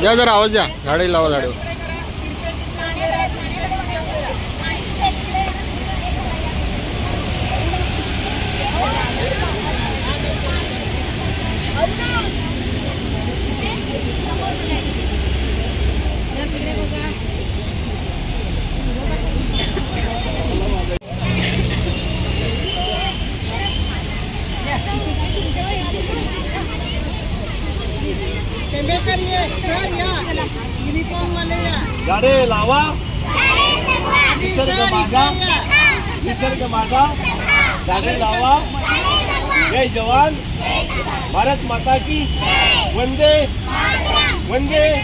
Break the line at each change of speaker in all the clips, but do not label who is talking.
द्या जरा आवाज द्या झाडे लावा झाडे
शेंबेकर ये सर या. युनिफॉर्म वाले या.
झाडे लावा. निसर्ग
सर
मागा. निसर्ग मागा. झाडे लावा. जय जवान. भारत माता की. वंदे. वंदे.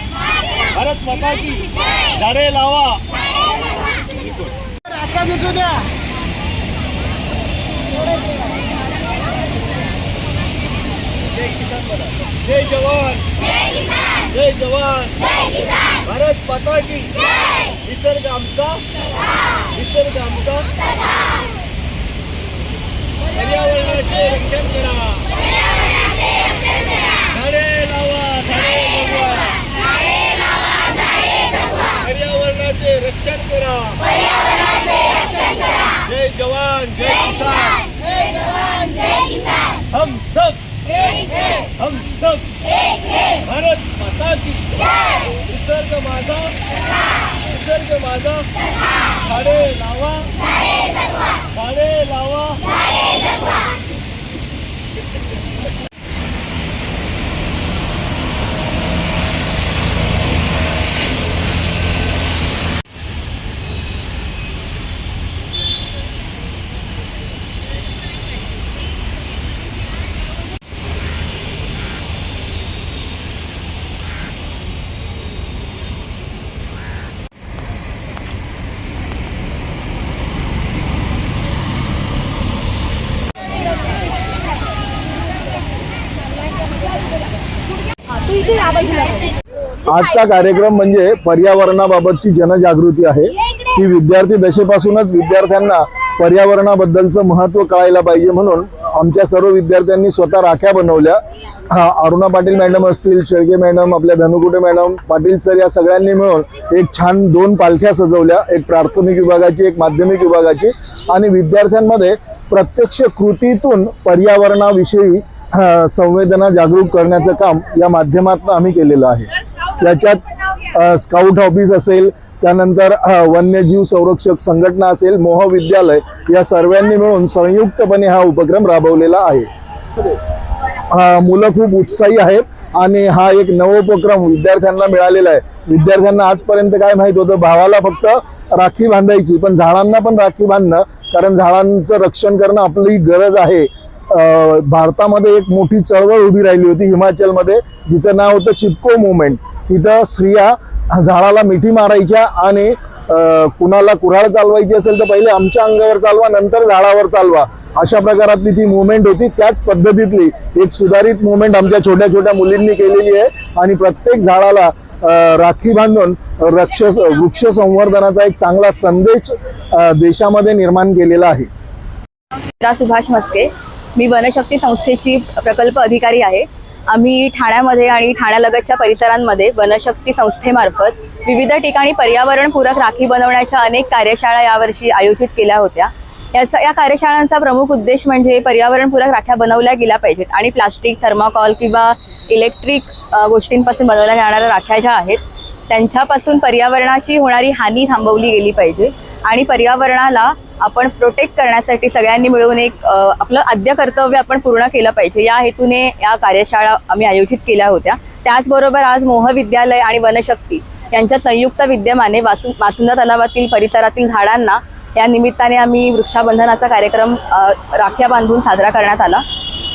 भारत माता की. झाडे लावा.
आता भेटू द्या.
जय जवान। जय जवान। भारत माता की। निसर्ग आमचा। निसर्ग आमचा। पर्यावरणाचे रक्षण करा। झाडे लावा झाडे जगवा। पर्यावरणाचे रक्षण करा जय जवान जय किसान हम सब हम सब भारत माता की निसर्ग माझा निसर्ग माझा झाडे लावा झाडे लावा
आजचा कार्यक्रम म्हणजे पर्यावरणाबाबतची जनजागृती आहे. ती विद्यार्थी दशेपासूनच विद्यार्थ्यांना पर्यावरणाबद्दलचं महत्त्व कळायला पाहिजे म्हणून आमच्या सर्व विद्यार्थ्यांनी स्वतः राख्या बनवल्या. हा, अरुणा पाटील मॅडम असतील शेळके मॅडम आपल्या धनुकुटे मॅडम पाटील सर या सगळ्यांनी मिळून एक छान दोन पालख्या सजवल्या. एक प्राथमिक विभागाची एक माध्यमिक विभागाची. आणि विद्यार्थ्यांमध्ये प्रत्यक्ष कृतीतून पर्यावरणाविषयी संवेदना जागरूक करण्याचं काम या माध्यमातून आम्ही केलेलं आहे. याच्यात स्काउट ऑफिस असेल त्यानंतर वन्यजीव संरक्षक संघटना असेल मोहविद्यालय या सर्वांनी मिळून संयुक्तपणे हा उपक्रम राबवलेला आहे. मुलं खूप उत्साही आहेत आणि हा एक नवोपक्रम विद्यार्थ्यांना मिळालेला आहे. विद्यार्थ्यांना आजपर्यंत काय माहीत होतं? भावाला फक्त राखी बांधायची पण झाडांना पण राखी बांधणं कारण झाडांचं रक्षण करणं आपली गरज आहे. भारतामध्ये एक मोठी चळवळ उभी राहिली होती हिमाचलमध्ये जिचं नाव होतं चिपको मुवमेंट. तिथं स्त्रिया झाडाला मिठी मारायच्या आणि कुणाला कुऱ्हाड चालवायची असेल तर पहिले आमच्या अंगावर चालवा नंतर झाडावर चालवा. अशा प्रकारातली ती मुवमेंट होती. त्याच पद्धतीतली एक सुधारित मुवमेंट आमच्या छोट्या छोट्या मुलींनी केलेली आहे. आणि प्रत्येक झाडाला राखी बांधून रक्ष वृक्ष संवर्धनाचा एक चांगला संदेश देशामध्ये निर्माण केलेला आहे.
सुभाष मस्के मी वनशक्ती संस्थेची प्रकल्प अधिकारी आहे. आम्ही ठाण्यामध्ये आणि ठाण्यालगतच्या परिसरांमध्ये वनशक्ती संस्थेमार्फत विविध ठिकाणी पर्यावरणपूरक राखी बनवण्याच्या अनेक कार्यशाळा यावर्षी आयोजित केल्या होत्या. याचा या कार्यशाळांचा प्रमुख उद्देश म्हणजे पर्यावरणपूरक राख्या बनवल्या गेल्या पाहिजेत आणि प्लास्टिक थर्माकॉल किंवा इलेक्ट्रिक गोष्टींपासून बनवल्या जाणाऱ्या राख्या ज्या आहेत त्यांच्यापासून पर्यावरणाची होणारी हानी थांबवली गेली पाहिजे आणि पर्यावरणाला आपण प्रोटेक्ट करण्यासाठी सगळ्यांनी मिळून एक आपलं आद्य कर्तव्य आपण पूर्ण केलं पाहिजे. या हेतूने या कार्यशाळा आम्ही आयोजित केल्या होत्या. त्याचबरोबर आज मोह विद्यालय आणि वनशक्ती यांच्या संयुक्त विद्यमाने वासु वासुंदा तलावातील परिसरातील झाडांना या निमित्ताने आम्ही वृक्षाबंधनाचा कार्यक्रम राख्या बांधून साजरा करण्यात आला.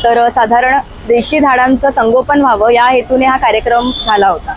तर साधारण देशी झाडांचं संगोपन व्हावं या हेतूने हा कार्यक्रम झाला होता.